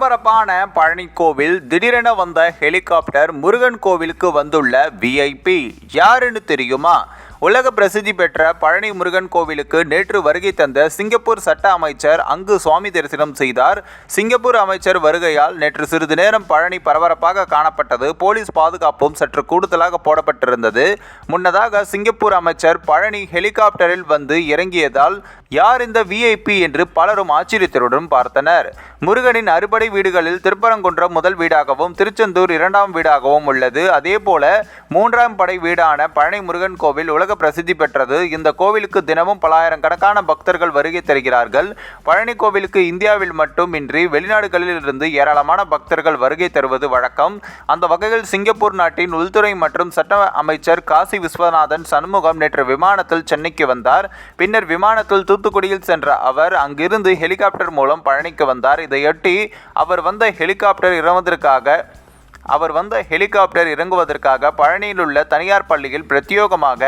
பரபரப்பான பழனி கோவில் திடீரென வந்த ஹெலிகாப்டர் முருகன் கோவிலுக்கு வந்துள்ள விஐபி யாருன்னு தெரியுமா? உலக பிரசித்தி பெற்ற பழனி முருகன் கோவிலுக்கு நேற்று வருகை தந்த சிங்கப்பூர் சட்ட அமைச்சர் அங்கு சுவாமி தரிசனம் செய்தார். சிங்கப்பூர் அமைச்சர் வருகையால் நேற்று சிறிது நேரம் பழனி பரபரப்பாக காணப்பட்டது. போலீஸ் பாதுகாப்பும் சற்று கூடுதலாக போடப்பட்டிருந்தது. முன்னதாக சிங்கப்பூர் அமைச்சர் பழனி ஹெலிகாப்டரில் வந்து இறங்கியதால் யார் இந்த விஐபி என்று பலரும் ஆச்சரியத்துடன் பார்த்தனர். முருகனின் அறுபடை வீடுகளில் திருப்பரங்குன்றம் முதல் வீடாகவும் திருச்செந்தூர் இரண்டாம் வீடாகவும் உள்ளது. அதேபோல மூன்றாம் படை வீடான பழனி முருகன் கோவில் உலக பிரசித்தி பெற்றது. இந்த கோவிலுக்கு தினமும் பலாயிரக்கணக்கான பக்தர்கள் வருகை தருகிறார்கள். பழனி கோவிலுக்கு இந்தியாவில் மட்டுமின்றி வெளிநாடுகளில் இருந்து ஏராளமான பக்தர்கள் வருகை தருவது வழக்கம். அந்த வகையில் சிங்கப்பூர் நாட்டின் உள்துறை மற்றும் சட்ட அமைச்சர் காசி விஸ்வநாதன் சண்முகம் நேற்று விமானத்தில் சென்னைக்கு வந்தார். பின்னர் விமானத்தில் தூத்துக்குடியில் சென்ற அவர் அங்கிருந்து ஹெலிகாப்டர் மூலம் பழனிக்கு வந்தார். இதையொட்டி அவர் வந்த ஹெலிகாப்டர் இறந்ததற்காக அவர் வந்த ஹெலிகாப்டர் இறங்குவதற்காக பழனியில் உள்ள தனியார் பள்ளியில் பிரத்யேகமாக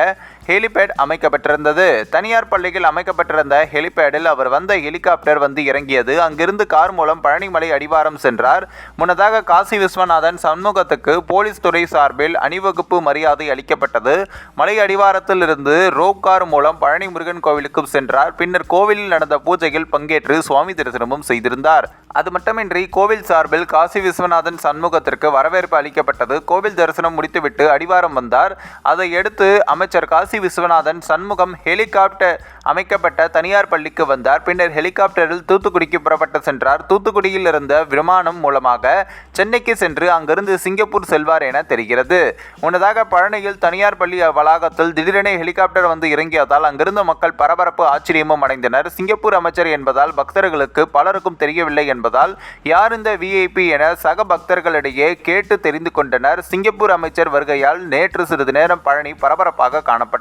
ஹெலிபேட் அமைக்கப்பட்டிருந்தது. தனியார் பள்ளியில் அமைக்கப்பட்டிருந்த ஹெலிபேடில் அவர் வந்த ஹெலிகாப்டர் வந்து இறங்கியது. அங்கிருந்து கார் மூலம் பழனிமலை அடிவாரம் சென்றார். முன்னதாக காசி விஸ்வநாதன் சண்முகத்துக்கு போலீஸ் துறை சார்பில் அணிவகுப்பு மரியாதை அளிக்கப்பட்டது. மலை அடிவாரத்தில் இருந்து ரோப் கார் மூலம் பழனி முருகன் கோவிலுக்கு சென்றார். பின்னர் கோவிலில் நடந்த பூஜையில் பங்கேற்று சுவாமி தரிசனமும் செய்திருந்தார். அது மட்டுமின்றி கோவில் சார்பில் காசி விஸ்வநாதன் சண்முகத்திற்கு வரவேற்பு அளிக்கப்பட்டது. கோவில் தரிசனம் முடித்துவிட்டு அடிவாரம் வந்தார். அதை அடுத்து அமைச்சர் காசி விஸ்வநாதன் சண்முகம் ஹெலிகாப்டர் அமைக்கப்பட்ட தனியார் பள்ளிக்கு வந்தார். பின்னர் ஹெலிகாப்டரில் தூத்துக்குடிக்கு புறப்பட்டு சென்றார். தூத்துக்குடியில் இருந்த விமானம் மூலமாக சென்னைக்கு சென்று அங்கிருந்து சிங்கப்பூர் செல்வார் என தெரிகிறது. முன்னதாக பழனியில் தனியார் பள்ளி வளாகத்தில் திடீரென ஹெலிகாப்டர் வந்து இறங்கியதால் அங்கிருந்த மக்கள் பரபரப்பு ஆச்சரியமும் அடைந்தனர். சிங்கப்பூர் அமைச்சர் என்பதால் பக்தர்களுக்கு பலருக்கும் தெரியவில்லை என்பதால் யார் இந்த விஐபி என சக பக்தர்களிடையே கேட்டு தெரிந்து கொண்டனர். சிங்கப்பூர் அமைச்சர் வருகையால் நேற்று சிறிது நேரம் பழனி பரபரப்பாக காணப்பட்டது.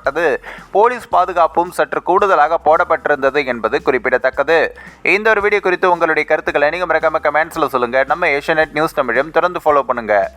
போலீஸ் பாதுகாப்பும் சற்று கூடுதலாக போடப்பட்டிருந்தது என்பது குறிப்பிடத்தக்கது. இந்த ஒரு வீடியோ குறித்து உங்களுடைய கருத்துக்களை நீங்கள் மறக்காம கமெண்ட்ஸில் சொல்லுங்கள் நம்ம ஏஷியநெட் நியூஸ் தமிழும் தொடர்ந்து ஃபாலோ பண்ணுங்கள்